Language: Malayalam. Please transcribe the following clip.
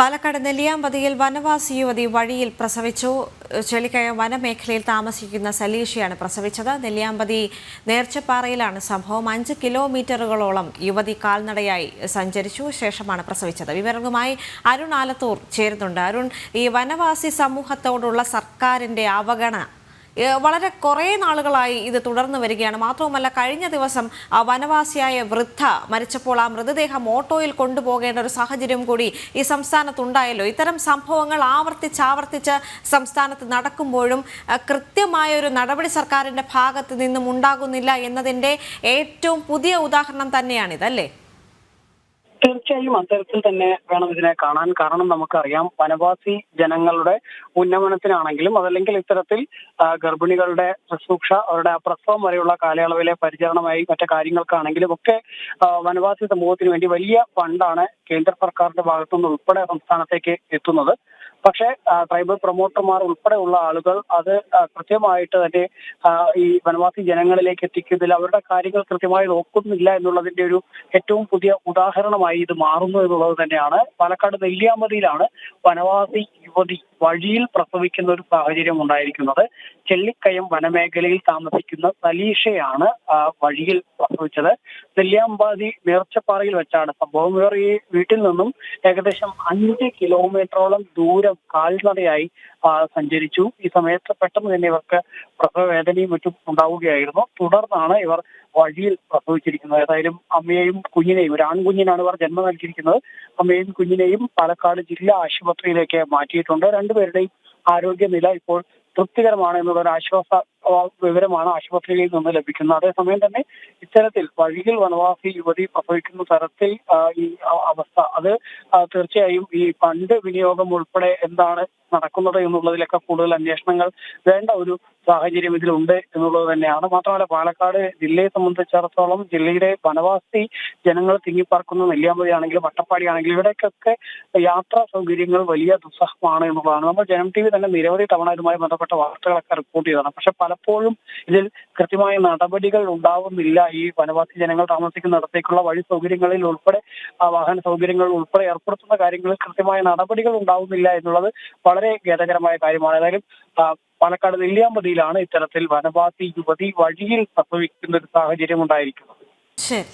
പാലക്കാട് നെല്ലിയാമ്പതിയിൽ വനവാസി യുവതി വഴിയിൽ പ്രസവിച്ചു. ചെളിക്കയ വനമേഖലയിൽ താമസിക്കുന്ന സലീഷയാണ് പ്രസവിച്ചത്. നെല്ലിയാമ്പതി നേർച്ചപ്പാറയിലാണ് സംഭവം. അഞ്ച് കിലോമീറ്ററുകളോളം യുവതി കാൽനടയായി സഞ്ചരിച്ചു. ശേഷമാണ് പ്രസവിച്ചത്. വിവരങ്ങളുമായി അരുൺ ആലത്തൂർ ചേരുന്നുണ്ട്. അരുൺ ഈ വനവാസി സമൂഹത്തോടുള്ള സർക്കാരിന്റെ അവഗണന വളരെ കുറേ നാളുകളായി ഇത് തുടർന്നു വരികയാണ്. മാത്രവുമല്ല കഴിഞ്ഞ ദിവസം ആ വനവാസിയായ വൃദ്ധ മരിച്ചപ്പോൾ ആ മൃതദേഹം ഓട്ടോയിൽ കൊണ്ടുപോകേണ്ട ഒരു സാഹചര്യം കൂടി ഈ സംസ്ഥാനത്തുണ്ടായല്ലോ. ഇത്തരം സംഭവങ്ങൾ ആവർത്തിച്ചാവർത്തിച്ച് ആവർത്തിച്ച് സംസ്ഥാനത്ത് നടക്കുമ്പോഴും കൃത്യമായ ഒരു നടപടി സർക്കാരിന്റെ ഭാഗത്ത് നിന്നും ഉണ്ടാകുന്നില്ല എന്നതിന്റെ ഏറ്റവും പുതിയ ഉദാഹരണം തന്നെയാണിത് അല്ലേ തീർച്ചയായും അത്തരത്തിൽ തന്നെ വേണം ഇതിനെ കാണാൻ. കാരണം നമുക്കറിയാം വനവാസി ജനങ്ങളുടെ ഉന്നമനത്തിനാണെങ്കിലും അതല്ലെങ്കിൽ ഇത്തരത്തിൽ ഗർഭിണികളുടെ ശുശ്രൂഷ അവരുടെ പ്രസവം വരെയുള്ള കാലയളവിലെ പരിചരണമായി മറ്റു കാര്യങ്ങൾക്കാണെങ്കിലും ഒക്കെ വനവാസി സമൂഹത്തിന് വേണ്ടി വലിയ ഫണ്ടാണ് കേന്ദ്ര സർക്കാരിന്റെ ഭാഗത്തുനിന്ന് ഉൾപ്പെടെ സംസ്ഥാനത്തേക്ക് എത്തുന്നത്. പക്ഷേ ട്രൈബൽ പ്രൊമോട്ടർമാർ ഉൾപ്പെടെയുള്ള ആളുകൾ അത് കൃത്യമായിട്ട് തന്നെ ഈ വനവാസി ജനങ്ങളിലേക്ക് എത്തിക്കുന്നതിൽ അവരുടെ കാര്യങ്ങൾ കൃത്യമായി നോക്കുന്നില്ല എന്നുള്ളതിന്റെ ഒരു ഏറ്റവും പുതിയ ഉദാഹരണമായി ഇത് മാറുന്നു എന്നുള്ളത് തന്നെയാണ്. പാലക്കാട് നെല്ലിയാമ്പതിയിലാണ് വനവാസി യുവതി വഴിയിൽ പ്രസവിക്കുന്ന ഒരു സാഹചര്യം ഉണ്ടായിരിക്കുന്നത്. ചെള്ളിക്കയം വനമേഖലയിൽ താമസിക്കുന്ന സലീഷയാണ് വഴിയിൽ പ്രസവിച്ചത്. നെല്ലിയാമ്പാതി നേർച്ചപ്പാറയിൽ വെച്ചാണ് സംഭവം. ഈ വീട്ടിൽ നിന്നും ഏകദേശം അഞ്ച് കിലോമീറ്ററോളം ദൂരം കാൽനടയായി സഞ്ചരിച്ചു. ഈ സമയത്ത് പെട്ടെന്ന് തന്നെ ഇവർക്ക് പ്രസവവേദനയും മറ്റും ഉണ്ടാവുകയായിരുന്നു. തുടർന്നാണ് ഇവർ വഴിയിൽ പ്രസവിച്ചിരിക്കുന്നത്. ഏതായാലും അമ്മയെയും കുഞ്ഞിനെയും ഒരു ആൺകുഞ്ഞിനാണ് ഇവർ ജന്മം നൽകിയിരിക്കുന്നത്. അമ്മയെയും കുഞ്ഞിനെയും പാലക്കാട് ജില്ലാ ആശുപത്രിയിലേക്ക് മാറ്റിയിട്ടുണ്ട്. രണ്ടുപേരുടെയും ആരോഗ്യനില ഇപ്പോൾ തൃപ്തികരമാണ് എന്നുള്ള ഒരു ആശ്വാസ വിവരമാണ് ആശുപത്രിയിൽ നിന്ന് ലഭിക്കുന്നത്. അതേസമയം തന്നെ ഇത്തരത്തിൽ വഴിയിൽ വനവാസി യുവതി പ്രസവിക്കുന്ന തരത്തിൽ ഈ അവസ്ഥ. അത് തീർച്ചയായും ഈ ഫണ്ട് വിനിയോഗം ഉൾപ്പെടെ എന്താണ് നടക്കുന്നത് എന്നുള്ളതിലൊക്കെ കൂടുതൽ അന്വേഷണങ്ങൾ വേണ്ട ഒരു സാഹചര്യം ഇതിലുണ്ട് എന്നുള്ളത് തന്നെയാണ്. മാത്രമല്ല പാലക്കാട് ജില്ലയെ സംബന്ധിച്ചിടത്തോളം ജില്ലയിലെ വനവാസി ജനങ്ങൾ തിങ്ങിപ്പാർക്കുന്ന വട്ടപ്പാടി ആണെങ്കിലും ഇവിടേക്കൊക്കെ യാത്രാ സൗകര്യങ്ങൾ വലിയ ദുസ്സഹമാണ് എന്നുള്ളതാണ്. നമ്മൾ ജനം ടി വി തന്നെ നിരവധി തവണ ഇതുമായി ബന്ധപ്പെട്ട വാർത്തകളൊക്കെ റിപ്പോർട്ട് ചെയ്തതാണ്. പക്ഷെ പലപ്പോഴും ഇതിൽ കൃത്യമായ നടപടികൾ ഉണ്ടാവുന്നില്ല. ഈ വനവാസി ജനങ്ങൾ താമസിക്കുന്നിടത്തേക്കുള്ള വഴി സൗകര്യങ്ങളിൽ ഉൾപ്പെടെ വാഹന സൗകര്യങ്ങൾ ഉൾപ്പെടെ ഏർപ്പെടുത്തുന്ന കാര്യങ്ങളിൽ കൃത്യമായ നടപടികൾ ഉണ്ടാവുന്നില്ല എന്നുള്ളത് വളരെ ഖേദകരമായ കാര്യമാണ്. ഏതായാലും പാലക്കാട് നെല്ലിയാമ്പതിയിലാണ് ഇത്തരത്തിൽ വനവാസി യുവതി വഴിയിൽ സംഭവിക്കുന്ന ഒരു സാഹചര്യം ഉണ്ടായിരിക്കുന്നത്. ശരി.